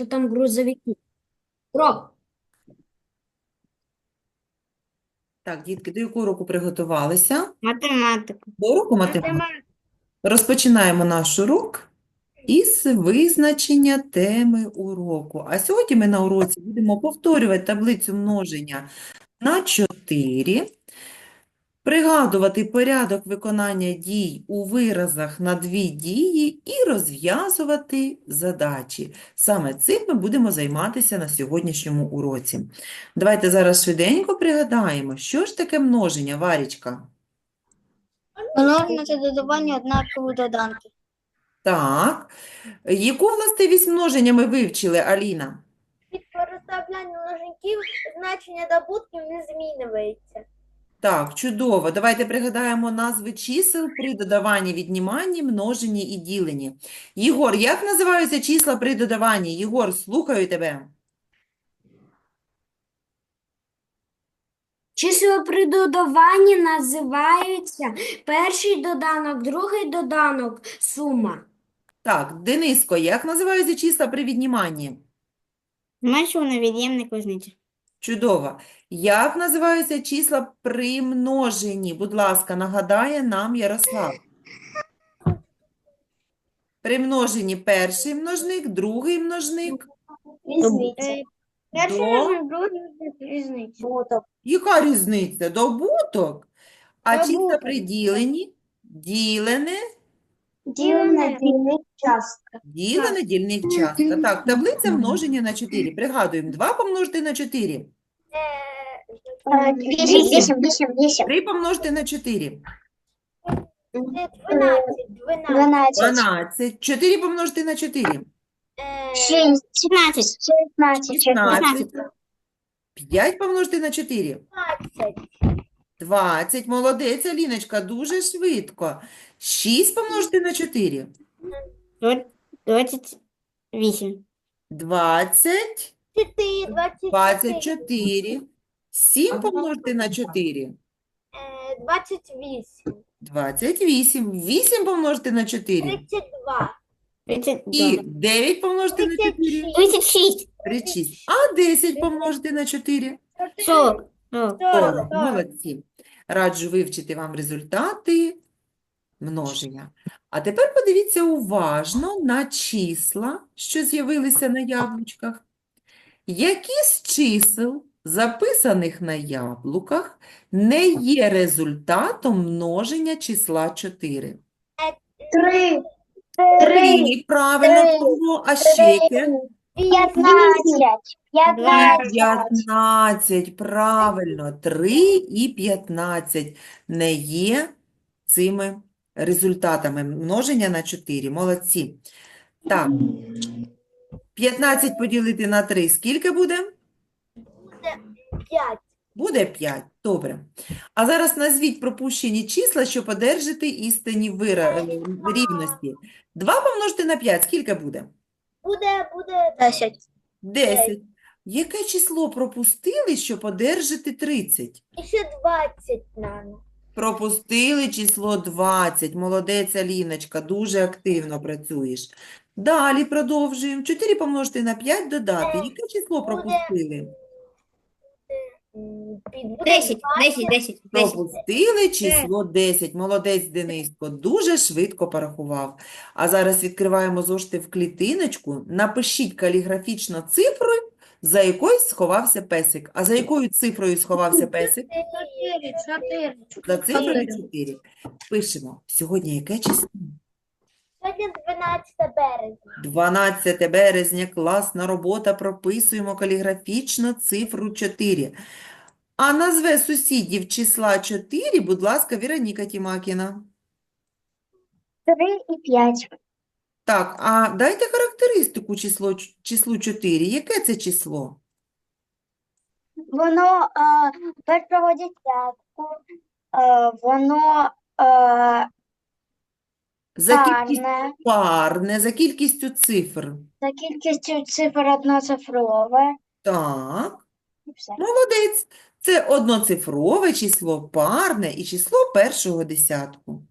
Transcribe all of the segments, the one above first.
что там грузовики. Рок. Так, дітки, до якого року приготувалися? Математику. До уроку математики. Розпочинаємо наш урок із визначення теми уроку. А сьогодні ми на уроці будемо повторювати таблицю множення на 4, пригадувати порядок виконання дій у виразах на дві дії і розв'язувати задачі. Саме цим ми будемо займатися на сьогоднішньому уроці. Давайте зараз швиденько пригадаємо, що ж таке множення, Варічка? Множення це додавання однакових доданків. Так. Яку властивість множення ми вивчили, Аліна? Від переставляння множників значення добутків не змінюється. Так, чудово. Давайте пригадаємо назви чисел при додаванні, відніманні, множенні і діленні. Єгор, як називаються числа при додаванні? Єгор, слухаю тебе. Числа при додаванні називаються перший доданок, другий доданок, сума. Так, Дениско, як називаються числа при відніманні? Меншого невід'ємник визначення. Чудово. Як називаються числа при множенні? Будь ласка, нагадає нам Ярослав. При множенні перший множник, другий множник. Різниця. Перший До- множник, другий множник, різниця. Яка різниця? Добуток? А числа Добуток. при діленні? Ділене, Ділене дільник частка. ділене, дільник частка. Так, таблиця множення на 4. Пригадуємо, 2 помножити на 4. Вісім, вісім, вісім, вісім. 3 помножити на 4. Дванадцять, дванадцять. 12. 4 помножити на 4. Е, Шість. Шістнадцять, 16. 5 помножити на 4. шістнадцять. 20. Молодець, Аліночка, дуже швидко. 6 помножити на 4. Двадцять вісім. 20. Чотири, двадцять чотири. 24. 7 помножити на 4. Е, Двадцять вісім. 28. 8 помножити на 4. Тридцять два. Тридцять І 9 помножити на 4. Тридцять шість. 36. А 10 помножити на 4. Сорок. Сорок. Сорок. 40. Молодці. Раджу вивчити вам результати множення. А тепер подивіться уважно на числа, що з'явилися на яблучках. Які з чисел, записаних на яблуках, не є результатом множення числа 4? Три. Три, правильно було, а ще яке? П'ятнадцять. П'ятнадцять. 15, правильно, 3 і 15 не є цими результатами множення на 4. Молодці. Так, 15 поділити на 3, скільки буде? П'ять. Буде 5. Добре. А зараз назвіть пропущені числа, щоб одержати істинні вира... е, рівності. 2 помножити на 5, скільки буде? Буде, буде Десять. 10. Яке число пропустили, щоб одержати 30? І ще двадцять надо. Пропустили число 20. Молодець, Аліночка, дуже активно працюєш. Далі продовжуємо. 4 помножити на 5 додати. Яке число пропустили? М, під- буде Десять. двадцять. Десять. Десять. Десять. Пропустили число 10. Молодець, Дениско, дуже швидко порахував. А зараз відкриваємо зошити в клітиночку. Напишіть каліграфічно цифру, за якою сховався песик. А за якою цифрою сховався песик? За цифрою 4. Пишемо. Сьогодні яке число? Сьогодні 12 березня. 12 березня, класна робота, прописуємо каліграфічно цифру 4. А назве сусідів числа 4, будь ласка, Віроніка Тімакіна. Три і п'ять. Так, а дайте характеристику число, числу 4. Яке це число? Воно першого десятку, а, воно а, За кількістю парне, парне, за кількістю цифр. за кількістю цифр одноцифрове. Так, І все. молодець. Це одноцифрове число, парне і число першого десятку.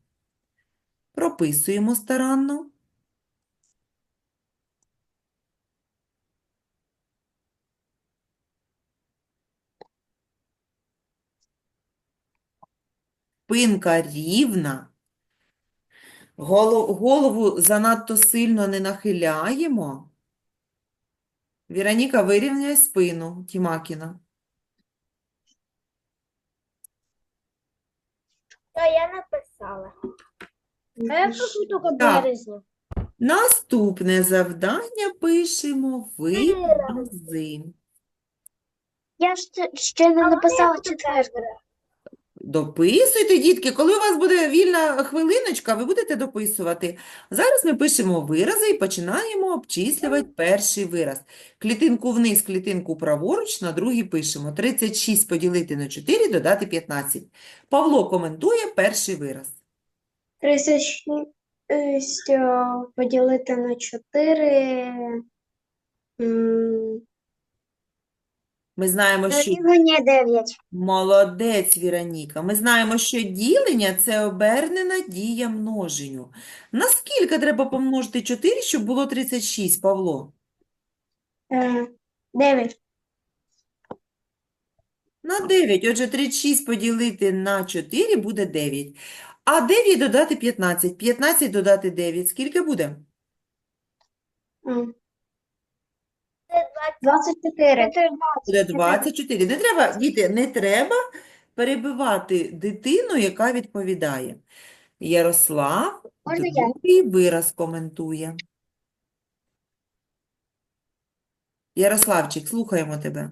Прописуємо старанно. Спинка рівна, голову занадто сильно не нахиляємо. Віроніка, вирівняй спину, Тімакіна. Та я написала. А я тільки Так. березня. Наступне завдання пишемо вирази. Я ж ще не написала четверте. Дописуйте, дітки, коли у вас буде вільна хвилиночка, ви будете дописувати. Зараз ми пишемо вирази і починаємо обчислювати перший вираз. Клітинку вниз, клітинку праворуч, на другий пишемо. 36 поділити на 4, додати 15. Павло коментує перший вираз. 36 е, поділити на 4. Ми знаємо, що Дорівнює 9. Молодець, Віроніка. Ми знаємо, що ділення – це обернена дія множенню. Наскільки треба помножити 4, щоб було 36, Павло? 9. На 9. Отже, 36 поділити на 4 буде 9. А 9 додати 15. 15 додати 9. Скільки буде? 24. Буде 24. Не треба, діти, не треба перебивати дитину, яка відповідає. Ярослав Можна я? другий вираз коментує. Ярославчик, слухаємо тебе.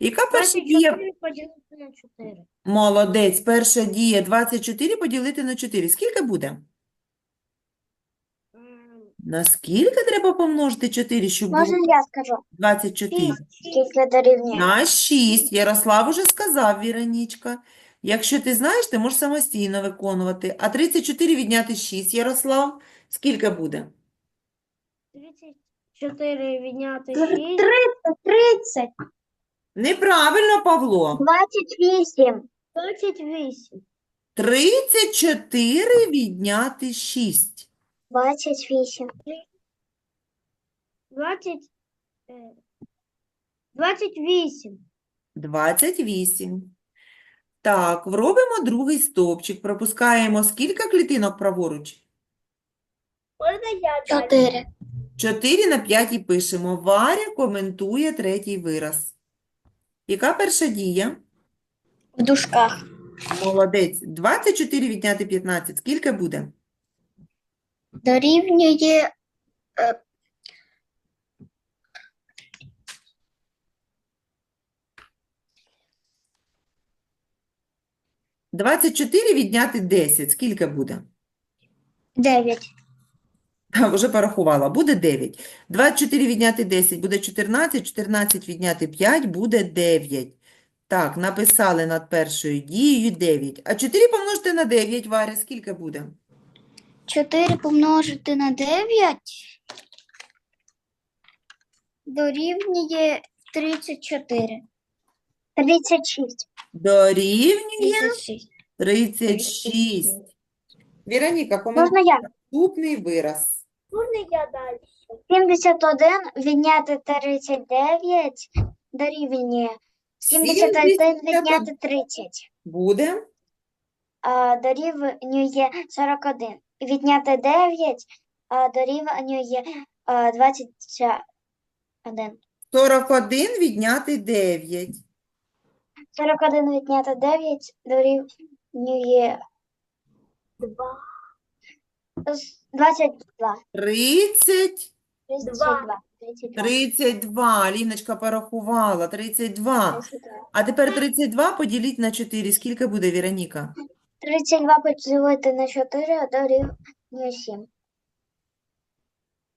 Яка перша дія? 24 поділити на 4. Молодець. Перша дія 24 поділити на 4. Скільки буде? На скільки треба помножити 4, щоб Можна було я скажу? 24? Скільки дорівнює? На 6. Ярослав уже сказав, Віронічка. Якщо ти знаєш, ти можеш самостійно виконувати. А 34 відняти 6, Ярослав, скільки буде? 34 відняти 6. 30. Неправильно, Павло. 28. 28. 34 відняти 6. 28. 20. е, 28. 28. Так, робимо другий стовпчик. Пропускаємо скільки клітинок праворуч? Можна я далі? 4. 4 на 5 і пишемо. Варя коментує третій вираз. Яка перша дія? В дужках. Молодець. 24 відняти 15. Скільки буде? Дорівнює е, 24 відняти 10. Скільки буде? 9. Так, вже порахувала. Буде 9. 24 відняти 10 буде 14. 14 відняти 5 буде 9. Так, написали над першою дією 9. А 4 помножити на 9, Варя, скільки буде? 4 помножити на 9 дорівнює 34. 36. Дорівнює 36. 36. Віроніка, Можна я? наступний вираз. Можна я далі? 71 відняти 39 дорівнює 71 відняти 30 Буде а, дорівнює 41. Відняти 9 а, дорівнює а, 21. 41 відняти 9. 41 відняти 9 дорівнює 2. з- 22. 30, 32. 32. 32. Ліночка порахувала. 32. 32. А тепер 32 поділіть на 4. Скільки буде, Віроніка? 32 поділити на 4 дорівнює 7.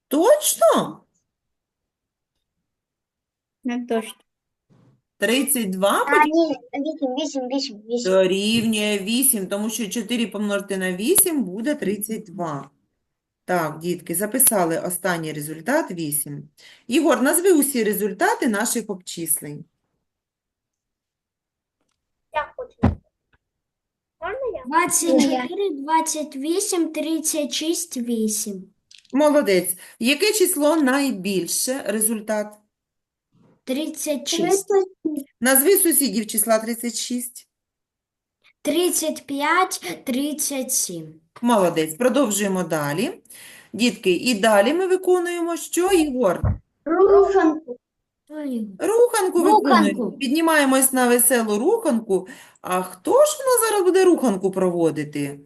Точно? Не точно. 32 А, поділити ні, 8, 8, 8, 8. дорівнює 8, тому що 4 помножити на 8 буде 32. Так, дітки, записали останній результат 8. Єгор, назви усі результати наших обчислень. Я хочу. Можна я? 24, 28, 36, 8. Молодець. Яке число найбільше результат? 36. Назви сусідів числа 36. 35, 37. Молодець. Продовжуємо далі. Дітки, і далі ми виконуємо що, Ігор? Руханку. Руханку Руханку. Піднімаємось на веселу руханку. А хто ж у нас зараз буде руханку проводити?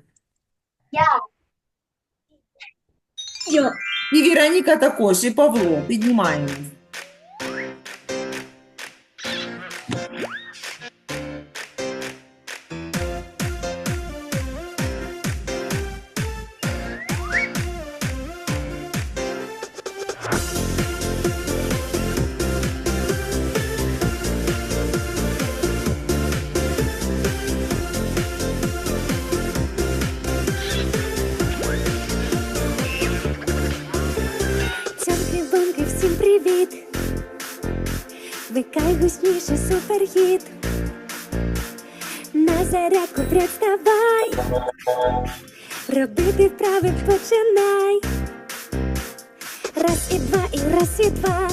Я. І Віроніка також, і Павло. Піднімаємось. Гучніше суперхіт. На зарядку представай. Робити вправи починай. Раз і два, і раз і два.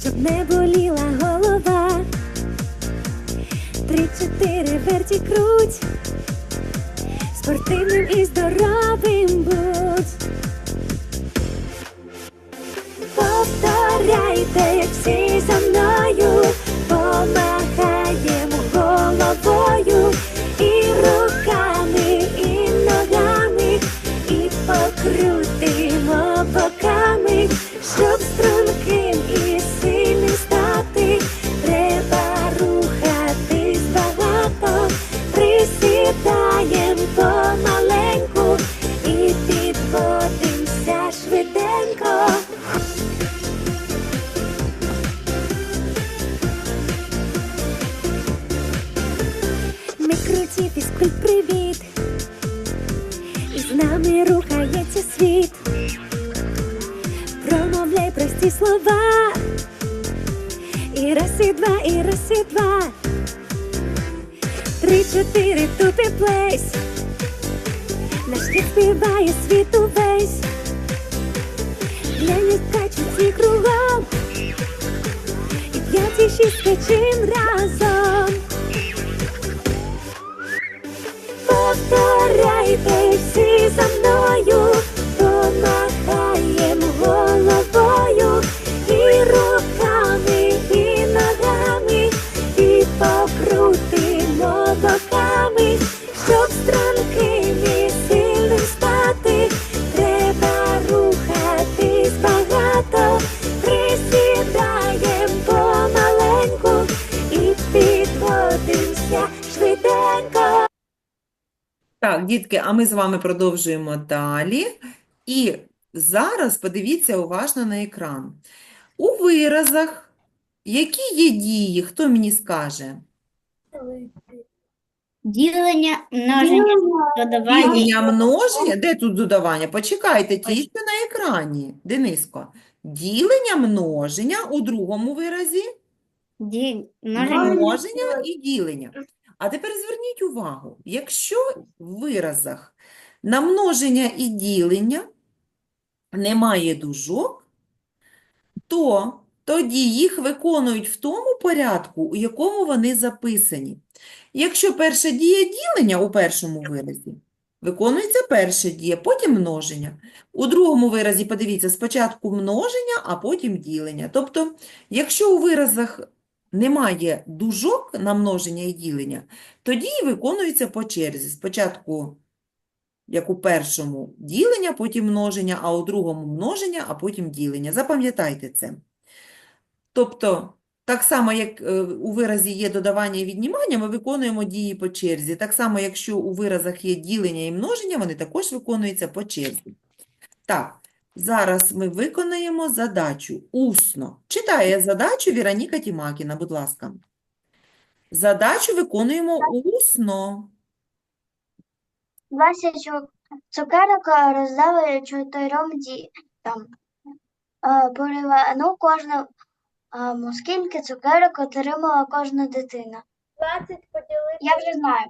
Щоб не боліла голова. Три, чотири, верті круть. Спортивним і здоровим будь. Повторяйте Наш хіт співає світ увесь. Глянь, качуть всі кругом. І п'ять, і шість разом. Повторяйте всі за мною, помахаєм головою, Так, дітки, а ми з вами продовжуємо далі. І зараз подивіться уважно на екран. У виразах, які є дії, хто мені скаже? Ділення, множення, додавання. Ділення множення, де тут додавання? Почекайте, ті, що на екрані, Дениско. Ділення множення у другому виразі, Ді... Множення. множення і ділення. А тепер зверніть увагу, якщо в виразах на множення і ділення немає дужок, то тоді їх виконують в тому порядку, у якому вони записані. Якщо перша дія ділення у першому виразі, виконується перша дія, потім множення. У другому виразі, подивіться, спочатку множення, а потім ділення. Тобто, якщо у виразах немає дужок на множення і ділення, тоді виконується по черзі. Спочатку, як у першому, ділення, потім множення, а у другому множення, а потім ділення. Запам'ятайте це. Тобто, так само, як е, у виразі є додавання і віднімання, ми виконуємо дії по черзі. Так само, якщо у виразах є ділення і множення, вони також виконуються по черзі. Так, зараз ми виконаємо задачу усно. Читає задачу Віроніка Тімакіна, будь ласка. Задачу виконуємо усно. 20 цукерок е, роздали чотирьом дітям. Е, Порівняно кожну, ем, скільки цукерок отримала кожна дитина. 20 поділити Я вже знаю.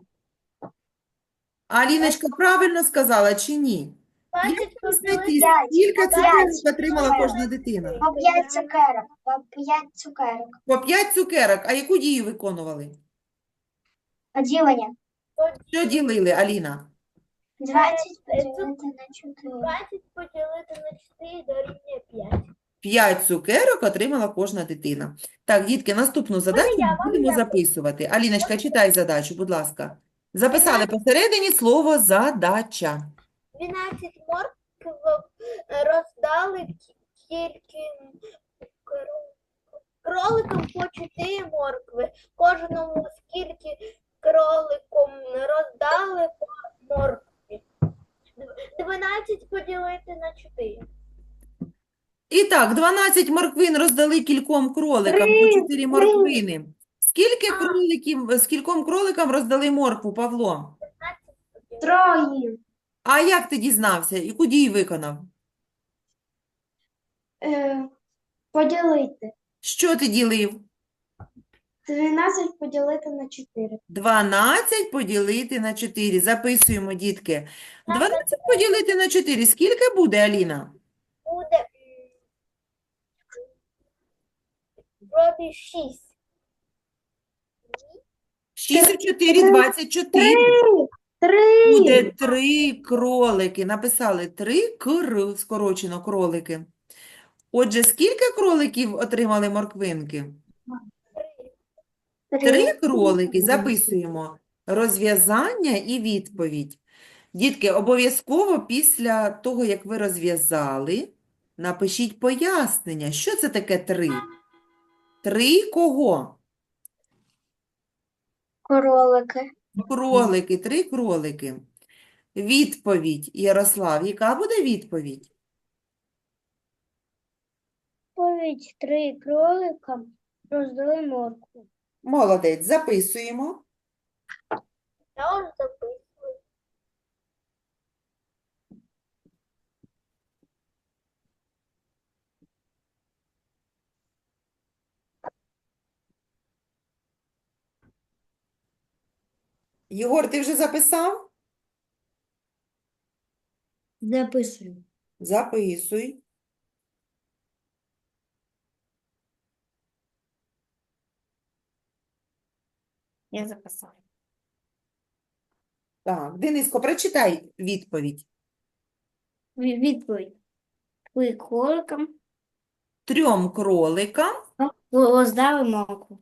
Аліночка правильно сказала чи ні? 20 Як поділити знайти, скільки цукерок отримала кожна дитина? По 5 цукерок. По 5 цукерок. По 5 цукерок. А яку дію виконували? Ділення. Що ділили, Аліна? 20 поділити на 4. 20 поділити на 4 дорівнює 5. 5 цукерок отримала кожна дитина. Так, дітки, наступну задачу будемо записувати. Аліночка, читай задачу, будь ласка. Записали посередині слово задача. 12 морквок роздали кро- кроликам по 4 моркви. Кожному скільки кроликом роздали по моркві. Дв- 12 поділити на 4. І так, 12 морквин роздали кільком кроликам по 4 морквини. Скільки кроликів, скільком кроликам роздали моркву, Павло? Троє. А як ти дізнався? Яку дію виконав? Е, поділити. Що ти ділив? 12 поділити на 4. 12 поділити на 4. Записуємо, дітки. 12 поділити на 4. Скільки буде, Аліна? Буде м, вроді 6. 6 у 4 – 24. 3. Буде 3 кролики. Написали 3 кр, скорочено кролики. Отже, скільки кроликів отримали морквинки? Три кролики. Записуємо розв'язання і відповідь. Дітки, обов'язково після того, як ви розв'язали, напишіть пояснення. Що це таке три? Три кого? Кролики. Кролики, три кролики. Відповідь, Ярослав. Яка буде відповідь? Відповідь три кролика роздали морку. Молодець, записуємо. Я записую. Єгор, ти вже записав? Записую. Записуй. Я записала. Так, Дениско, прочитай відповідь. Ві- Відповідь. Ви кроликам Трьом кроликам. роздали моркву.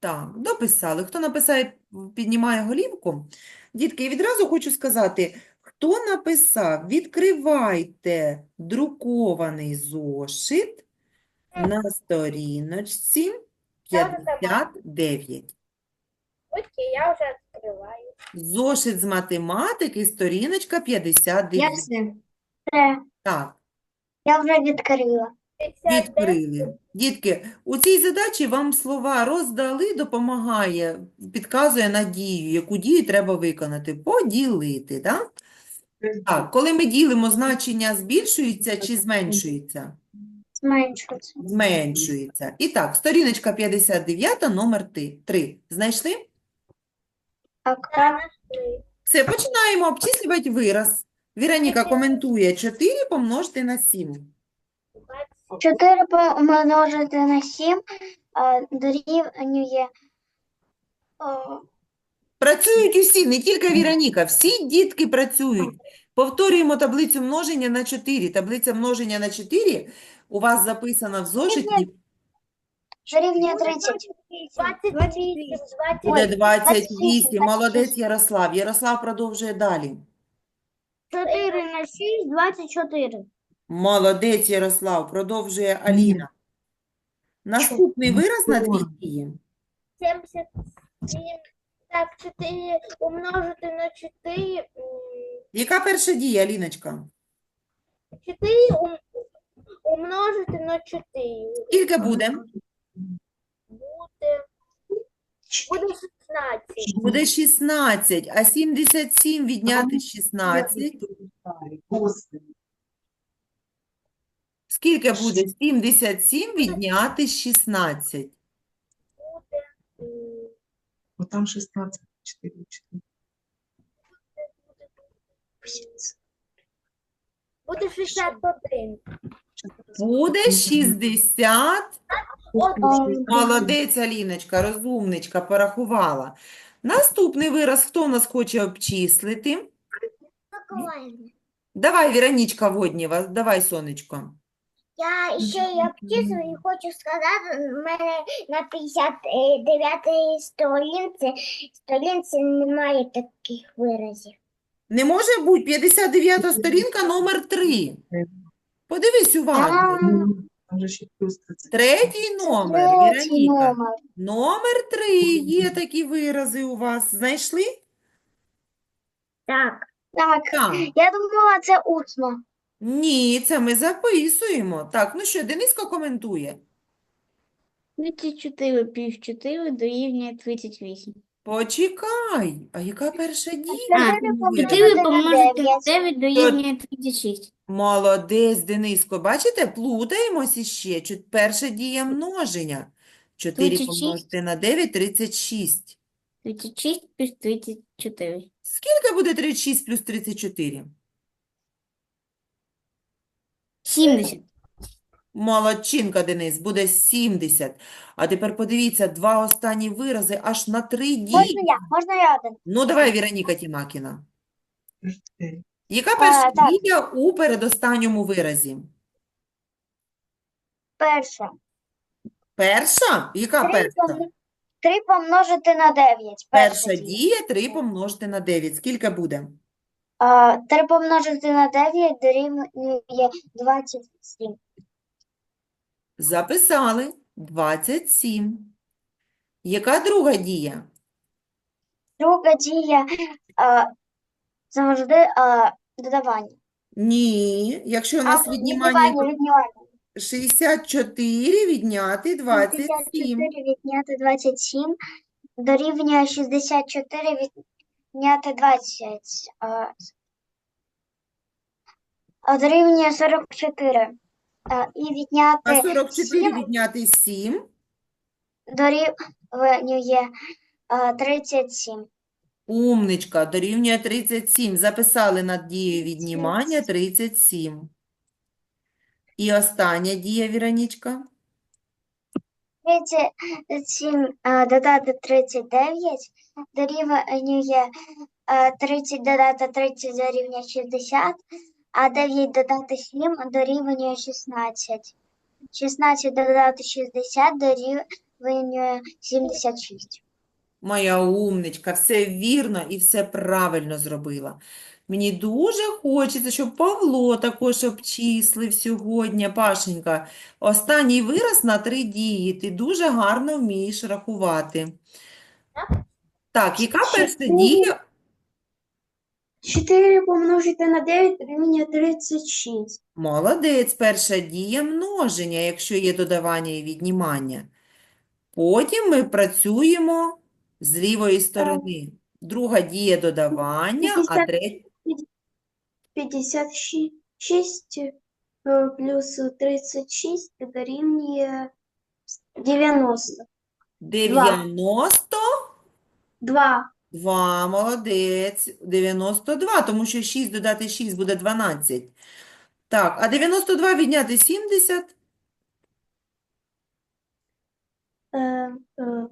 Так, дописали. Хто написає, піднімає голівку. Дітки, я відразу хочу сказати, хто написав, відкривайте друкований зошит на сторіночці 59. Окей, я вже відкриваю. Зошит з математики, сторіночка 59. Я все. Так, Я вже відкрила. 59. відкрили. Дітки, у цій задачі вам слова роздали, допомагає, підказує на дію, яку дію треба виконати. Поділити, так? Так, коли ми ділимо, значення збільшується чи зменшується? Зменшується. Зменшується. І так, сторіночка 59, номер 3. Знайшли? Так. Все, починаємо обчислювати вираз. Віроніка коментує 4 помножити на 7. 4 помножити на 7 дорівнює о, Працюють усі, не тільки Віроніка, всі дітки працюють. Повторюємо таблицю множення на 4. Таблиця множення на 4 у вас записана в зошиті, дорівнює 30. 28, буде 28. 28. Молодець Ярослав. Ярослав продовжує далі. 4 на 6 – 24. Молодець Ярослав, продовжує Аліна. Наступний вираз на дві дії. 77. Так, 4 умножити на 4. Яка перша дія, Аліночка? 4 умножити на 4. Скільки буде? Буде, буде 16. Буде 16, а 77 відняти 16. Скільки буде 77 відняти 16? Буде, там 16, 4, 4. буде 61. Буде 60. Молодець, Аліночка, розумничка, порахувала. Наступний вираз, хто у нас хоче обчислити? Давай, Віронічка Воднєва, давай, сонечко. Я ще й обчислюю і хочу сказати, в мене на 59-й сторінці, сторінці немає таких виразів. Не може бути 59 сторінка, номер 3. Подивись уважно. 30. Третій номер, Третій Віроніка. номер. Номер 3. Є такі вирази у вас. Знайшли? Так. Так, Так. я думала, це усно. Ні, це ми записуємо. Так, ну що, Дениско коментує. 34 плюс 4 дорівнює 38. Почекай, а яка перша дія? Помножити 4 на помножити на дев'ять. 9 дорівнює 36. Молодець, Дениско. Бачите, плутаємося ще. Чуть перша дія множення. 4 36. помножити на 9 – 36. 36 плюс 34. Скільки буде 36 плюс 34? 70. Молодчинка, Денис, буде 70. А тепер подивіться, два останні вирази аж на три Можна дії. я? Можна я один? Ну, давай, Віроніка Тімакіна. Яка перша так. дія у передостанньому виразі? Перше. Перша? Яка Три перша? пом- Три помножити на дев'ять. Перша дія. дія 3 помножити на 9. Скільки буде? А, Три помножити на дев'ять дорівнює 27. Записали. 27. Яка друга дія? Друга дія а, завжди а, додавання. Ні, якщо у нас віднімання віднімання, віднімання. 64 відняти 27. 64 відняти 27 дорівнює 64 відняти 20. А, а дорівнює 44. А, і А відняти 44 7 відняти 7. дорівнює а, 37. Умничка, дорівнює 37. Записали над дією віднімання 37. І остання дія, Віронічка. 37 додати 39 дорівнює а, 30 додати 30 дорівнює 60, а 9 додати 7 дорівнює 16. 16 додати 60 дорівнює 76. Моя умничка, все вірно і все правильно зробила. Мені дуже хочеться, щоб Павло також обчислив сьогодні. Пашенька, останній вираз на три дії. Ти дуже гарно вмієш рахувати. Так, яка перша дія? 4 помножити на 9 дорівнює 36. Молодець, перша дія множення, якщо є додавання і віднімання. Потім ми працюємо з лівої сторони. Друга дія додавання, а П'ятдесят. третя 56 е, плюс 36 дорівнює 90. 90. 2. 2, молодець. 92, тому що 6 додати 6 буде 12. Так, а 92 відняти 70? Е, е,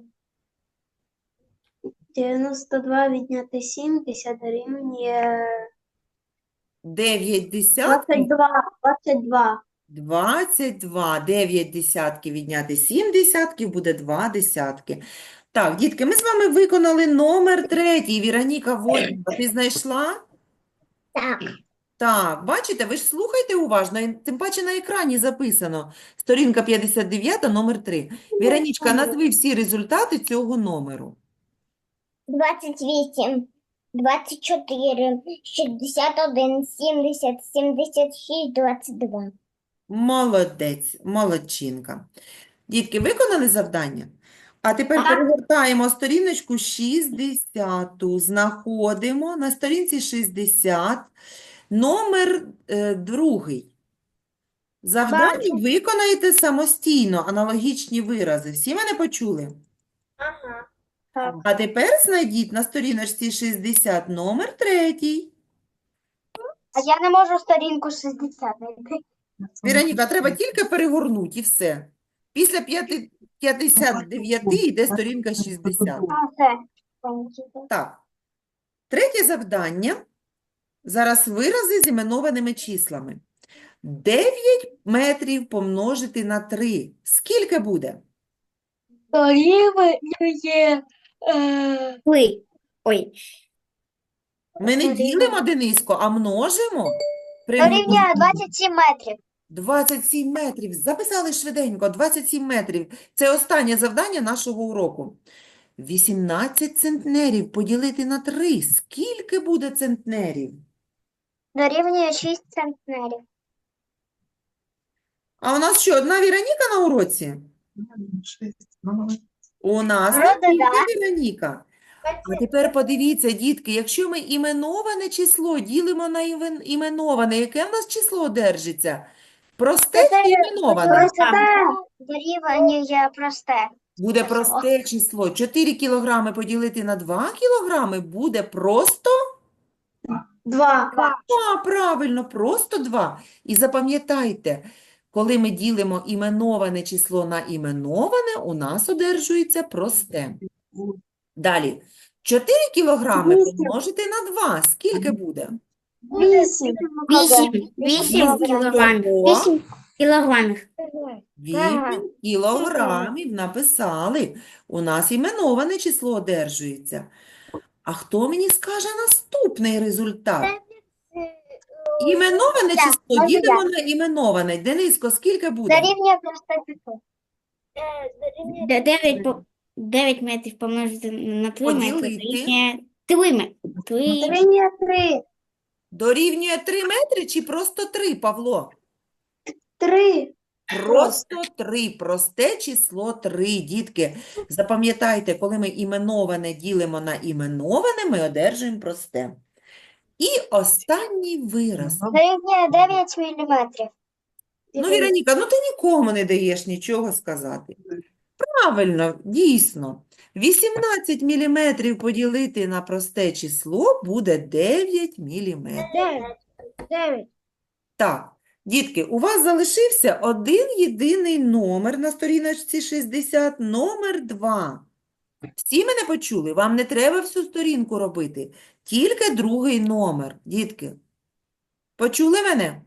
92 відняти 70 дорівнює 9 десятків? 22. 22. 22. 9 десятків відняти 7 десятків буде 2 десятки. Так, дітки, ми з вами виконали номер третій. Віроніка Воднєва, ти знайшла? Так. Так, бачите, ви ж слухайте уважно, і тим паче на екрані записано. Сторінка 59, номер 3. Віронічка, назви всі результати цього номеру. 28, 24, 61, 70, 76, 22. Молодець, молодчинка. Дітки, виконали завдання? А тепер перегортаємо сторіночку 60, знаходимо на сторінці 60 номер е, другий. Завдання виконаєте самостійно, аналогічні вирази. Всі мене почули? Ага. А тепер знайдіть на сторіночці 60 номер третій. А я не можу сторінку 60 знайти. Віроніка, треба тільки перегорнути і все. Після п'яти- 59 йде сторінка 60. Так. Третє завдання. Зараз вирази з іменованими числами. 9 метрів помножити на 3. Скільки буде? Дорівнює е, Ой. Ой. Ми не ділимо, Дениско, а множимо. дорівнює 27 метрів. 27 метрів. Записали швиденько. 27 метрів. Це останнє завдання нашого уроку. 18 центнерів поділити на 3. Скільки буде центнерів? Дорівнює 6 центнерів. А у нас що, одна Віроніка на уроці? У нас Вроде тільки Віроніка. А тепер подивіться, дітки, якщо ми іменоване число ділимо на івен- іменоване, яке в нас число одержиться? Просте Це чи іменоване? Просте дорівнює просте. Буде просте число. 4 кілограми поділити на 2 кілограми буде просто Два. 2, правильно, просто 2. І запам'ятайте, коли ми ділимо іменоване число на іменоване, у нас одержується просте. Далі. 4 кілограми помножити на 2. Скільки буде? Вісім. Вісім. Вісім кілограмів. Ого, Кілограмів. 8 кілограмів написали. У нас іменоване число одержується. А хто мені скаже наступний результат? Іменоване число ділимо на іменоване. Дениско, скільки буде? Дорівнює просте число. Дев'ять по- дев'ять метрів помножити на три метри Поділити. дорівнює три метри. Три. Дорівнює 3 метри чи просто 3, Павло? Три. Просто 3, просте число 3, дітки. Запам'ятайте, коли ми іменоване ділимо на іменоване, ми одержуємо просте. І останній вираз. Дорівнює 9 міліметрів. Ну, Віроніка, ну ти нікому не даєш нічого сказати. Правильно, дійсно. 18 міліметрів поділити на просте число буде 9 міліметрів. Дев'ять. Дев'ять. Так, дітки, у вас залишився один єдиний номер на сторіночці 60, номер 2. Всі мене почули? Вам не треба всю сторінку робити, тільки другий номер, дітки. Почули мене?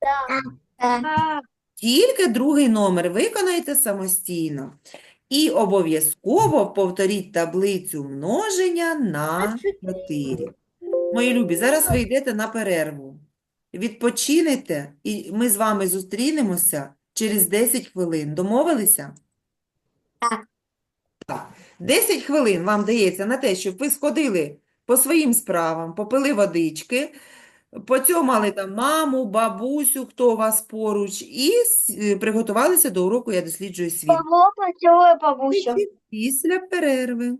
Так. Тільки другий номер виконайте самостійно. І обов'язково повторіть таблицю множення на 4. Мої любі, зараз ви йдете на перерву. Відпочинете, і ми з вами зустрінемося через 10 хвилин. Домовилися? Так. Так. 10 хвилин вам дається на те, щоб ви сходили по своїм справам, попили водички, поцьомали там маму, бабусю, хто у вас поруч, і с- е, приготувалися до уроку «Я досліджую світ». Павло бабусю. Після перерви.